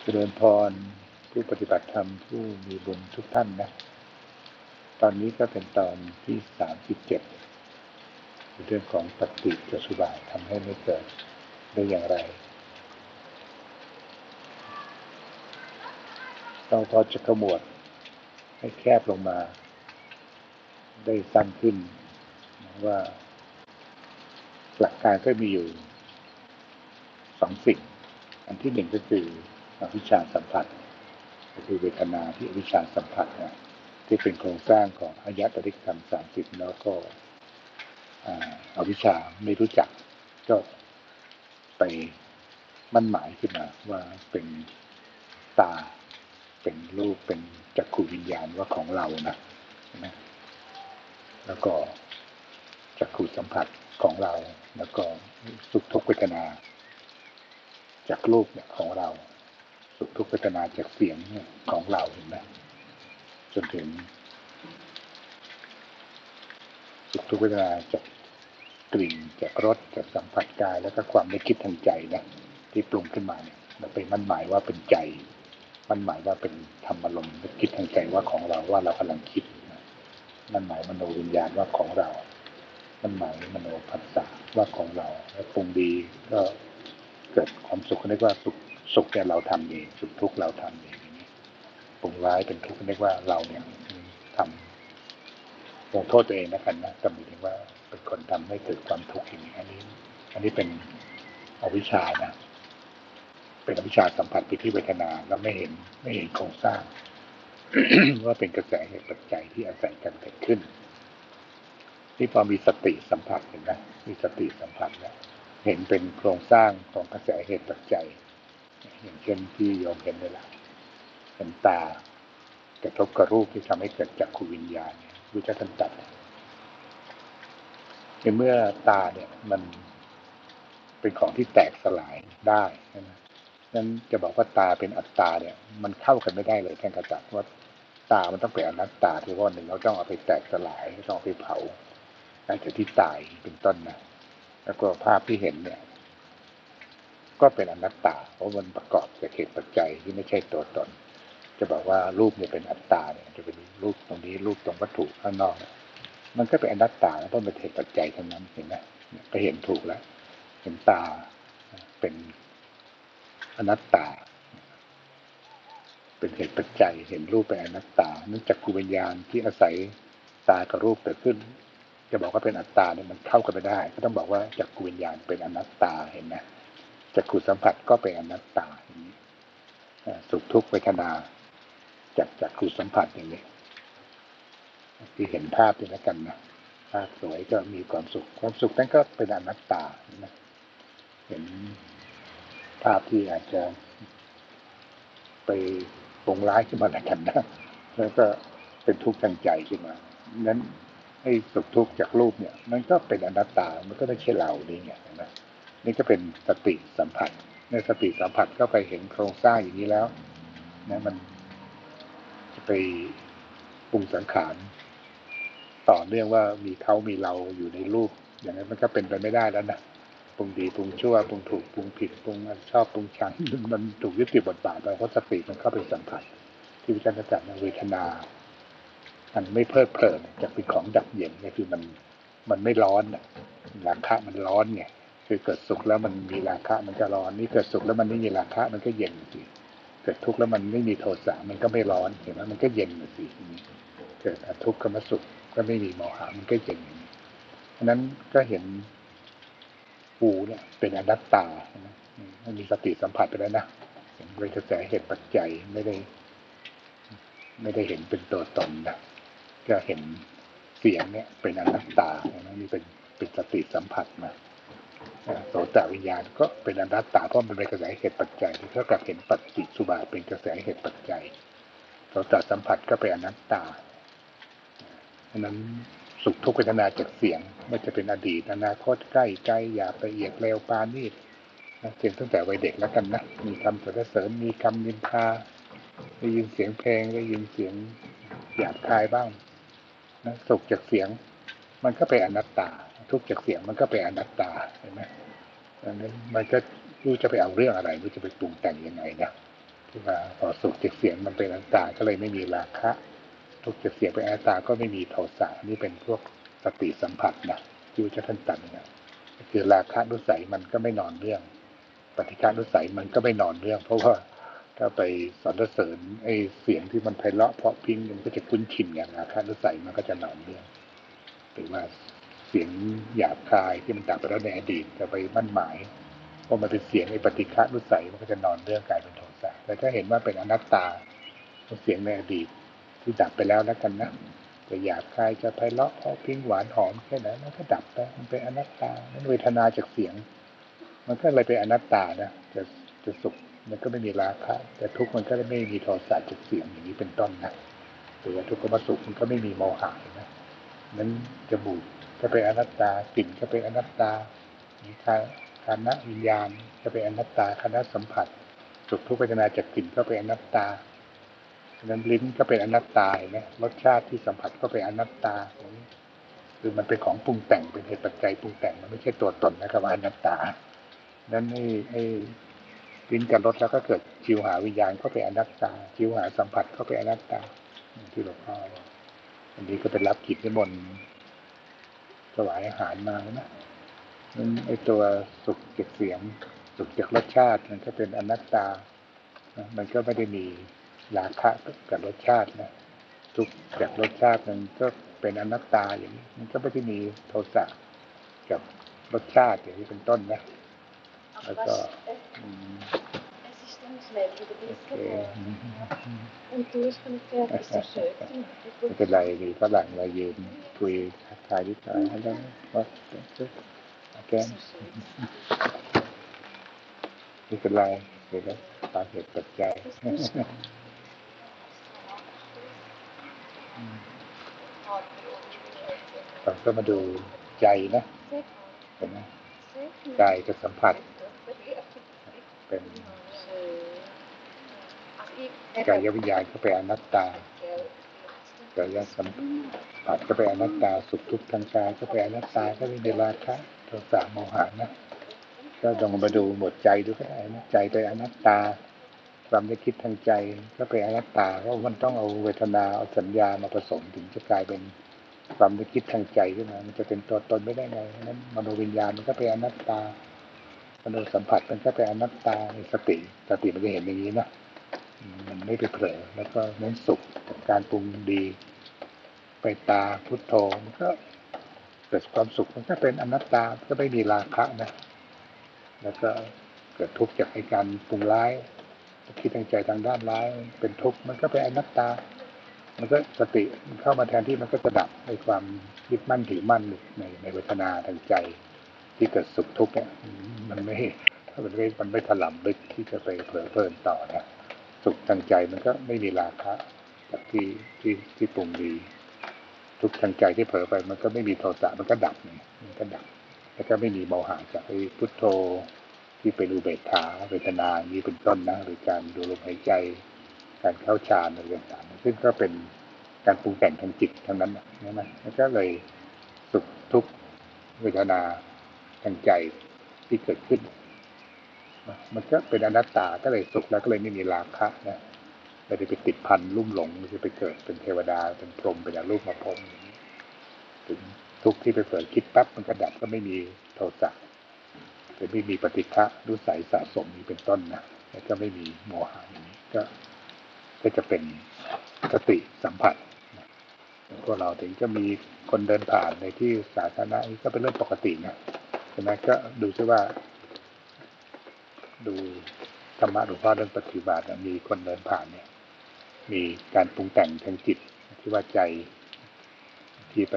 เจริญพรผู้ปฏิบัติธรรมผู้มีบุญทุกท่านนะ ตอนนี้ก็เป็นตอนที่สามสิบเจ็ดเรื่องของปฏิจจสุบายทำให้ไม่เกิดได้อย่างไร เราพอจะขมวดให้แคบลงมา ได้สั้นขึ้นว่า หลักการก็มีอยู่สองสิ่ง อันที่หนึ่งก็คืออวิชชาสัมผัสก็คือเวทนาที่อวิชชาสัมผัสนะที่เป็นโครงสร้างของอายะตริกธรรมสามสิบแล้วก็อวิชชาไม่รู้จักก็ไปมั่นหมายขึ้นมาว่าเป็นตา เป็นรูปเป็นจักรคูวิญญาณว่าของเรานะนะแล้วก็จักรคูสัมผัสของเรา แล้วก็สุขทุกขเวทนา จากรูปเนี่ยของเรา สุขทุกเวทนาจากเสียงเนี่ยของเราเห็นไหมจนถึงสุขทุกเวทนาจากกลิ่นจากรสจากสัมผัสกายแล้วก็ความไม่คิดทางใจนะที่ปรุงขึ้นมาเนี่ยเราไปมั่นหมายว่าเป็นใจ มั่นหมายว่าเป็นธรรมอารมณ์คิดทางใจว่าของเราว่าเรากำลังคิดมั่นหมายมโนวิญญาณว่าของเรา มั่นหมายมโนภาษาว่าของเรา แล้วปรุงดีก็ เกิดความสุขเรียกว่าสุขสุขแก่เราทำเองสุขทุกข์เราทำเองอย่งนี้ปรุงร้ายเป็นทุกข์เรียกว่าเราเนี่ยทำลงโทษตัวเองนะกันนะก็หมายถึงว่าเป็นคนทำให้เกิดความทุกข์อย่างนี้อันนี้ อันนี้เป็นอวิชชานะเป็นอวิชชาสัมผัสไปที่เวทนาแล้วไม่เห็นไม่เห็นโครงสร้างว่าเป็นกระแสเหตุปัจจัยที่อาศัยกันเกิดขึ้น ที่พอมีสติสัมผัสเห็นไหมมีสติสัมผัสแล้ว เห็นเป็นโครงสร้างของกระแสเหตุปัจจัย อย่างเช่นที่โยมเห็นเลยละเห็นตากระทบกับรูปที่ทำให้เกิดจักขูวิญญาณวิจารณ์ตัดในเมื่อตาเนี่ยมันเป็นของที่แตกสลายได้นะนั้นจะบอกว่าตาเป็นอัตตาเนี่ย มันเข้ากันไม่ได้เลยแท่านกระจัดว่าตา มันต้องเป็นอนัตตาที่ว่าหนึ่งเราต้องเอาไปแตกสลายต้องเอาไปเผาตั้งแต่ที่ตายเป็นต้นนะ แล้วก็ภาพที่เห็นเนี่ย ก็เป็นอนัตตา เพราะมันประกอบจากเหตุปัจจัยที่ไม่ใช่ตัวตน จะบอกว่ารูปเนี่ยเป็นอัตตาเนี่ย จะเป็นรูปตรงนี้รูปตรงวัตถุข้างนอก มันก็เป็นอนัตตาเพราะเป็นเหตุปัจจัยทั้งนั้นเห็นไหมก็เห็นถูกแล้ว เห็นตาเป็นอนัตตา เป็นเหตุปัจจัยเห็นรูปเป็นอนัตตาเนื่องจากกุวิญญาณที่อาศัยตากับรูปเกิดขึ้น จะบอกว่าเป็นอัตตาเนี่ยมันเข้ากันไม่ได้ ก็ต้องบอกว่าจากกุวิญญาณเป็นอนัตตาเห็นไหมจากกุสัมผัสก็เป็นอนัตตาอย่างนี้สุขทุกข์เวทนาจากจากกุสัมผัสอย่างนี้ที่เห็นภาพด้วยกันนะภาพสวยก็มีความสุข ความสุขนั้นก็เป็นอนัตตานะเห็นภาพที่อาจจะไปปงร้ายขึ้นมาแล้วกันนะแล้วก็เป็นทุกข์ทางใจขึ้นมานั้น ให้สุขทุกข์จากรูปเนี่ย มันก็เป็นอนัตตา มันก็ไม่ใช่เรานี่ไงนะนี่ก็เป็นสติสัมผัสในสติสัมผัสก็ไปเห็นโครงสร้างอย่างนี้แล้วนะมันจะไปปรุงสังขารต่อเนื่องว่ามีเขามีเราอยู่ในรูป อย่างนั้นมันก็เป็นไปไม่ได้แล้วนะปรุงดีปรุงชั่วปรุงถูกปรุงผิดปรุงชอบปรุงชังมันถูกยึดติดบทบาทไปเพราะสติมันเข้าไปสัมผัสที่วิจารณ์จักรเวทนา มันไม่เพลิดเพลินจะเป็นของดับเย็นก็คือมันมันไม่ร้อนอะราคะมันร้อนไงคือเกิดสุขแล้วมันมีราคะมันจะร้อนนี่เกิดสุขแล้วมันไม่มีราคะมันก็เย็นสิเกิดทุกข์แล้วมันไม่มีโทสะมันก็ไม่ร้อนเห็นไหมมันก็เย็นสิเกิดทุกข์ก็มสุขก็ไม่มีโมหะมันก็เย็นอย่างนี้เพราะนั้นก็เห็นปูเนี่ยเป็นอนัตตาไม่มีสติสัมผัสไปแล้วนะเห็นเป็นกระแสเหตุปัจจัยไม่ได้ ไม่ได้เห็นเป็นตัวตนนะ ก็เห็นเสียงเนี่ยเป็นอนัตตานะนี่เป็นเป็นสติสัมผัสมาโสตวิญญาณก็เป็นอนัตตาเพราะมันเป็นกระแสเหตุปัจจัยเท่ากับเห็นปัจจิสุบาเป็นกระแสเหตุปัจจัยโสตสัมผัสก็เป็นอนัตตาราะนั้นสุขทุกข์เวทนาจากเสียงไม่จะเป็นอดีตอนาคตใกล้ไกลอยากละเอียดเร็วปานีดนะเสียงตั้งแต่วัยเด็กแล้วกันนะมีคำสรรเสริญมีคำนินทาได้ยินเสียงเพลงได้ยินเสียงหยาบคายบ้าง นะสุขจากเสียง มันก็เป็นอนัตตา ทุกจากเสียงมันก็เป็นอนัตตาเห็นไหมอันนี้มันก็รู้จะไปเอาเรื่องอะไรรู้จะไปปรุงแต่งยังไงนะที่ว่าพอสุขจากเสียงมันเป็นอนัตตาก็เลยไม่มีราคะ ทุกจากเสียงเป็นอนัตตาก็ไม่มีโทสะนี่เป็นพวกสติสัมผัสนะที่จะท่านตัดนะคือราคะนุสัยมันก็ไม่นอนเรื่อง ปฏิฆานุสัยมันก็ไม่นอนเรื่อง เพราะว่า ถ้าไปสรรเสริญไอ้เสียงที่มันไพเราะเพราะพิงมันก็จะคุ้นชินอย่างราคะนุสัยมันก็จะนอนเรื่องหรือว่าเสียงหยาบคายที่มันดับไปแล้วในอดีตจะไปมั่นหมายเพราะมันเป็นเสียงไอ้ปฏิฆานุสัยมันก็จะนอนเรื่องกลายเป็นโทสะแต่ถ้าเห็นว่าเป็นอนัตตาเสียงในอดีตที่ดับไปแล้วแล้วกันนะจะหยาบคายจะไพเราะเพราะพิงหวานหอมแค่ไหนมันก็ดับไปมันเป็นอนัตตามันเวทนาจากเสียง มันก็เลยเป็นอนัตตานะจะจะสุข มันก็ไม่มีราคะแต่ทุกข์มันก็ไม่มีโทสะจากเสียงอย่างนี้เป็นต้นนะหรือว่าทุกขมสุขมันก็ไม่มีโมหะนะนั้นจมูกก็เป็นอนัตตากลิ่นก็เป็นอนัตตามีคาคานะวิญญาณก็เป็นอนัตตาคณะสัมผัสสุขทุกขเวทนาจากกลิ่นก็เป็นอนัตตาฉะนั้นลิ้นก็เป็นอนัตตาเนะรสชาติที่สัมผัสก็เป็นอนัตตาคือมันเป็นของปรุงแต่งเป็นเหตุปัจจัยปรุงแต่งมันไม่ใช่ตัวตนนะครับอนัตตานั้นไอ้ไอ้ ลิ้นกับรสแล้วก็เกิดจิวหาวิญญาณก็เป็นอนัตตาจิวหาสัมผัสก็เป็นอนัตตา ที่หลวงพ่ออันนี้ก็เป็นรับกิจนิมนต์ถวายอาหารมานะนั้นไอ้ตัวสุขจากเสียง สุขจากรสชาติมันก็เป็นอนัตตา มันก็ไม่ได้มีราคะกับรสชาตินะทุกจากรสชาติมันก็เป็นอนัตตาอย่างนี้ มันก็ไม่ได้มีโทสะกับรสชาติอย่างนี้เป็นต้นนะ แล้วก็ ไม่เป็นไรมีฝรั่งมายืนคุยทักทายนิดหน่อยแล้วว่าแกนไม่เป็นไรเดี๋ยวตามเหตุปัจจัยเราก็มาดูใจนะเห็นไหมกายกับสัมผัส เป็น กายวิญญาณก็เป็นอนัตตากายสัมผัสก็เป็นอนัตตาสุขทุกข์ทางกายก็เป็นอนัตตาก็เป็นเดราคะโทสะโมหะนะก็ลองมาดูหมดใจดูก็ได้นะใจเป็นอนัตตาความนึกคิดทางใจก็เป็นอนัตตาเพราะมันต้องเอาเวทนาเอาสัญญามาผสมถึงจะกลายเป็นความนึกคิดทางใจขึ้นมามันจะเป็นตัวตนไม่ได้ไงนั้นมโนวิญญาณมันก็เป็นอนัตตามโนสัมผัสมันก็เป็นอนัตตาสติสติมันจะเห็นอย่างนี้นะ มันไม่ไปเผลอแล้วก็เน้นสุขการปรุงดี ไปตาพุทโธมันก็เกิดความสุขมันก็เป็นอนัตตาก็ไม่มีราคะนะ แล้วก็เกิดทุกข์จากการปรุงร้ายคิดทางใจทางด้านร้าย เป็นทุกข์มันก็เป็นอนัตตา มันก็สติมันเข้ามาแทนที่มันก็จะดับในความยึดมั่นถือมั่นในในเวทนาทางใจ ที่เกิดสุขทุกข์เนี่ยมันไม่ถ้ามันไม่มันไม่ถลำลึกที่จะไปเพลิดเพลินต่อนะ สุขทางใจมันก็ไม่มีราคะจากที่ที่ที่ปรุงดี ทุกทางใจที่เผลอไป มันก็ไม่มีโทสะมันก็ดับมันก็ดับ แล้วก็ไม่มีโมหะจากไอ้พุทโธที่เป็นอุเบกขาเวทนานี้เป็นต้นนะหรือการดูลมหายใจ การเข้าฌานอะไรต่างๆซึ่งก็เป็นการปรุงแต่งทางจิตทั้งนั้นนะนะแล้วก็เลยสุขทุกเวทนาทางใจที่เกิดขึ้น มันก็เป็นอนัตตาก็เลยสุขแล้วก็เลยไม่มีราคะนะไม่ได้ไปติดพันลุ่มหลงไม่ได้ไปเกิดเป็นเทวดาเป็นพรหมเป็นอรูปมาพรหมถึงทุกที่ไปเกิดคิดปั๊บมันก็ดับก็ไม่มีโทสะแต่ไม่มีปฏิฆะรู้ใสสะสมนี้เป็นต้นนะแล้วก็ไม่มีโมหะอย่างนี้ก็ก็จะเป็นสติสัมผัสพวกเราถึงจะมีคนเดินผ่านในที่สาธารณะนี่ก็เป็นเรื่องปกตินะฉะนั้นก็ดูซิว่า ดูธรรมะหลวงพ่อเรื่องปฏิบัติมีคนเดินผ่านเนี่ย มีการปรุงแต่งทางจิตที่ว่าใจที่ไป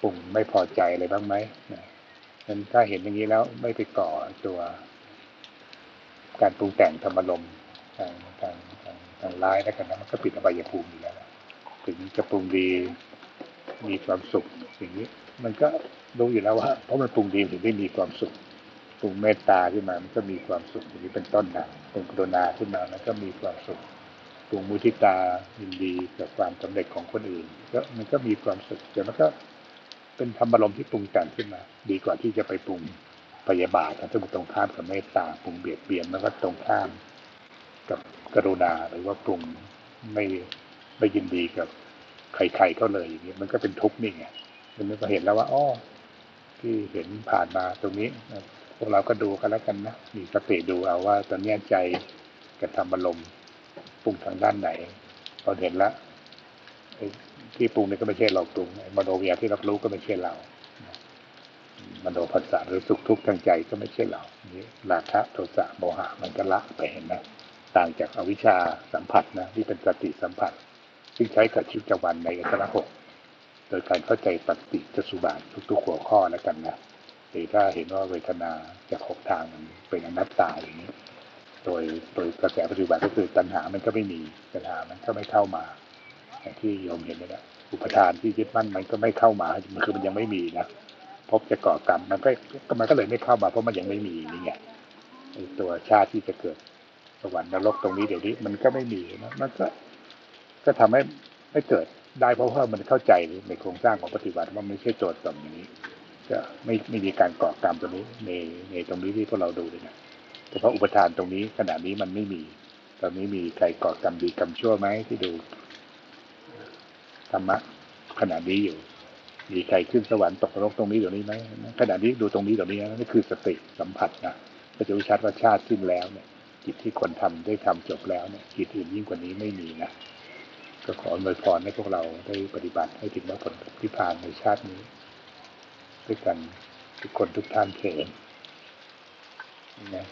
ปรุงไม่พอใจอะไรบ้างไหมนั้นถ้าเห็นอย่างนี้แล้วไม่ไปก่อตัวการปรุงแต่งธรรมลมทางทางทางทางร้ายแล้วกันนะมันก็ปิดอบายภูมิอยู่แล้วถึงจะปรุงดีมีความสุขอย่างนี้ มันก็รู้อยู่แล้วว่าเพราะมันปรุงดีถึงได้มีความสุข ปรุงเมตตาขึ้นมา มันก็มีความสุขอย่างนี้เป็นต้นนะปรุงกรุณาขึ้นมามันก็มีความสุขปรุงมุทิตายินดีกับความสำเร็จของคนอื่น ก็มันก็มีความสุขแต่มันก็เป็นธรรมารมที่ปรุงแต่งขึ้นมา ดีกว่าที่จะไปปรุงพยาบาทซึ่งมันตรงข้ามกับเมตตาปรุงเบียดเบียนแล้วก็ตรงข้าม กับกรุณาหรือว่าปรุงไม่ไม่ยินดีกับใครๆก็เลยอย่างนี้มันก็เป็นทุกข์นี่ไงมันก็เห็นแล้วว่าอ้อที่เห็นผ่านมาตรงนี้ พวกเราก็ดูกันแล้วกันนะ มีสติดูเอาว่าตอนนี้ใจกับธรรมอารมณ์ปรุงทางด้านไหนพอเห็นล้วไอ้ที่ปรุงนี่ก็ไม่ใช่เราปรุงไอ้มโนวิญญาณที่รับรู้ก็ไม่ใช่เรามโนภาษาหรือสุขทุกข์ทางใจก็ไม่ใช่เรานี่ราคะโทสะโมหะมันก็ละไปเห็นไหมต่างจากอวิชชาสัมผัสนะที่เป็นสติสัมผัส ซึ่งใช้กับชีวิตประจำวันในอัตระหกโดยการเข้าใจปฏิจจสุบาททุกๆหัวข้อแล้วกันนะ หรือถ้าเห็นว่าเวทนาจากหกทางมันเป็นอนัตตาอย่างนี้โดยโดยกระแสปฏิบัติก็คือตัณหามันก็ไม่มีตัณหามันก็ไม่เข้ามาอย่างที่โยมเห็นนี่แหละอุปทานที่ยึดมั่นมันก็ไม่เข้ามามันคือมันยังไม่มีนะพบจะก่อกรรมมันก็มันก็เลยไม่เข้ามาเพราะมันยังไม่มีนี่ไงตัวชาติที่จะเกิดสวรรค์นรกตรงนี้เดี๋ยวนี้มันก็ไม่มีนะมันก็ ก็ทำให้ไม่เกิดได้เพราะว่ามันเข้าใจในโครงสร้างของปฏิบัติว่าไม่ใช่โจทย์ตรงนี้ จะไม่ไม่มีการก่อกรรมตรงนี้ในในตรงนี้ที่พวกเราดูเลยนะแต่เพราะอุปทานตรงนี้ขณะนี้มันไม่มี ตอนนี้มีใครก่อกรรมดีกรรมชั่วไหมที่ดูธรรมะขณะนี้อยู่ มีใครขึ้นสวรรค์ตกนรกตรงนี้เดี๋ยวนี้ไหมขณะนี้ดูตรงนี้เดี๋ยวนี้นะนี่คือสติสัมผัสนะก็จะรู้ชัดว่าชาติสิ้นแล้วเนี่ยกิจที่คนทำได้ทำจบแล้วเนี่ยกิจอื่นยิ่งกว่านี้ไม่มีนะก็ขออวยพรให้พวกเราได้ปฏิบัติให้ถึงมรรคผลที่ผ่านในชาตินี้ ด้วยกันทุกคนทุกท่านเถิดนะ